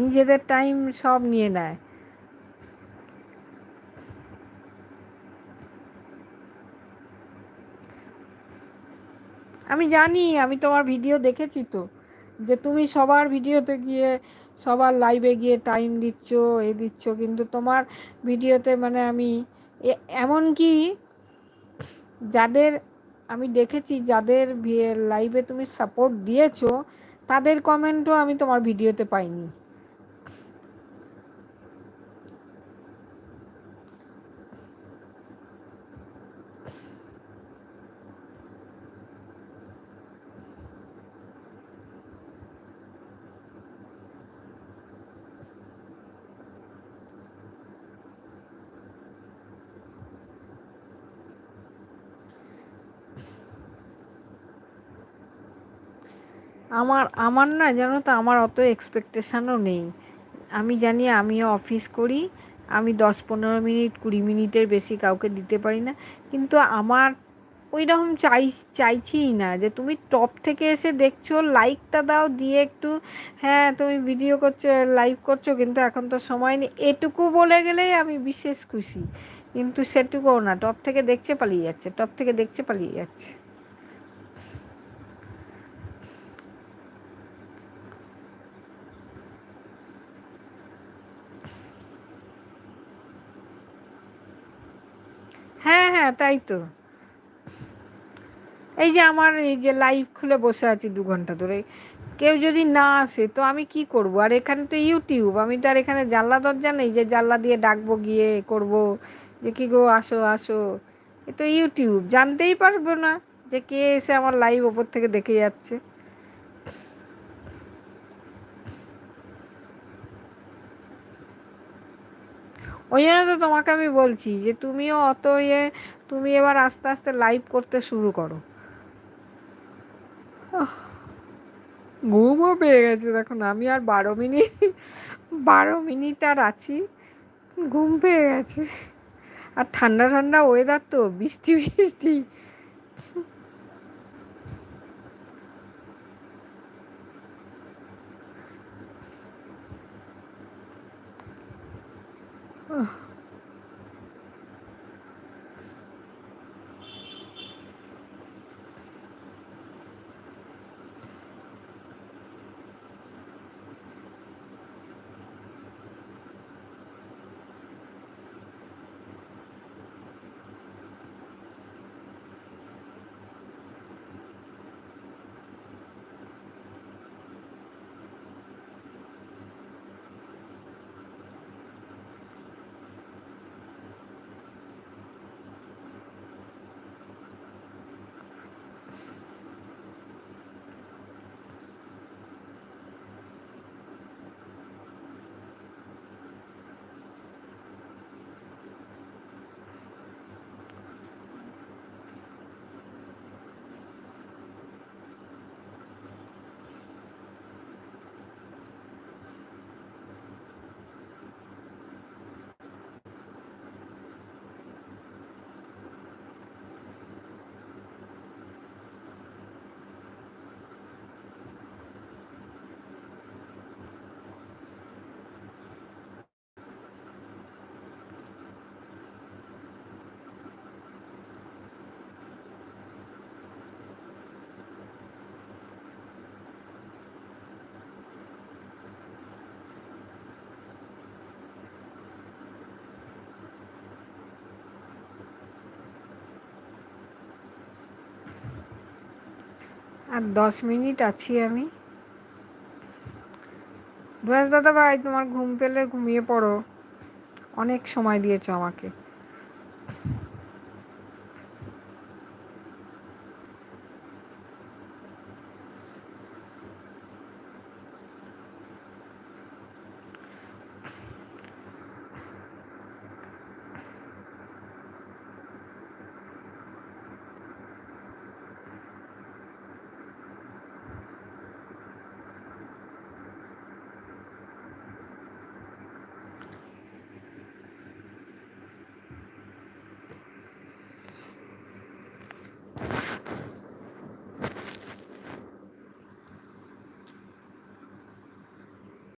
নিজেদের টাইম সব নিয়ে নেয়। আমি জানি, আমি তোমার ভিডিও দেখেছি তো, যে তুমি সবার ভিডিওতে গিয়ে, সবার লাইভে গিয়ে টাইম দিচ্ছ, এ দিচ্ছ, কিন্তু তোমার ভিডিওতে মানে আমি এমনকি যাদের আমি দেখেছি, যাদের লাইভে তুমি সাপোর্ট দিয়েছ, তাদের কমেন্টও আমি তোমার ভিডিওতে পাইনি। আমার আমার না জানো তো, আমার অত এক্সপেকটেশানও নেই। আমি জানি আমিও অফিস করি, আমি দশ পনেরো মিনিট, কুড়ি মিনিটের বেশি কাউকে দিতে পারি না। কিন্তু আমার ওই রকম চাই, চাইছিই না যে তুমি টপ থেকে এসে দেখছ লাইকটা দাও, দিয়ে একটু হ্যাঁ তুমি ভিডিও করছ লাইভ করছ, কিন্তু এখন তো সময় নেই। এটুকু বলে গেলেই আমি বিশেষ খুশি। কিন্তু সেটুকুও না টপ থেকে দেখছে পালিয়ে যাচ্ছে টপ থেকে দেখছে পালিয়ে যাচ্ছে। হ্যাঁ তাই তো। এই যে আমার এই যে লাইভ খুলে বসে আছি দু ঘণ্টা ধরে, কেউ যদি না আসে, তো আমি কি করব? আর এখানে তো ইউটিউব আমি তো আর এখানে জানলা দরজা নেই যে জানলা দিয়ে ডাকবো, গিয়ে করব, যে কি গো, আসো আসো। এ তো ইউটিউব জানতেই পারব না যে কে এসে আমার লাইভ ওপর থেকে দেখে যাচ্ছে। ওই জন্য তো তোমাকে আমি বলছি যে তুমিও অত ইয়ে তুমি এবার আস্তে আস্তে লাইভ করতে শুরু করো। ঘুমও পেয়ে গেছে দেখুন আমি আর বারো মিনিট বারো মিনিট আর আছি, ঘুম পেয়ে গেছে। আর ঠান্ডা ঠান্ডা ওয়েদার তো, বৃষ্টি বৃষ্টি। Oh. আর দশ মিনিট আছি আমি। দুয়াস দাদা ভাই, তোমার ঘুম পেলে ঘুমিয়ে পড়ো। অনেক সময় দিয়েছ আমাকে।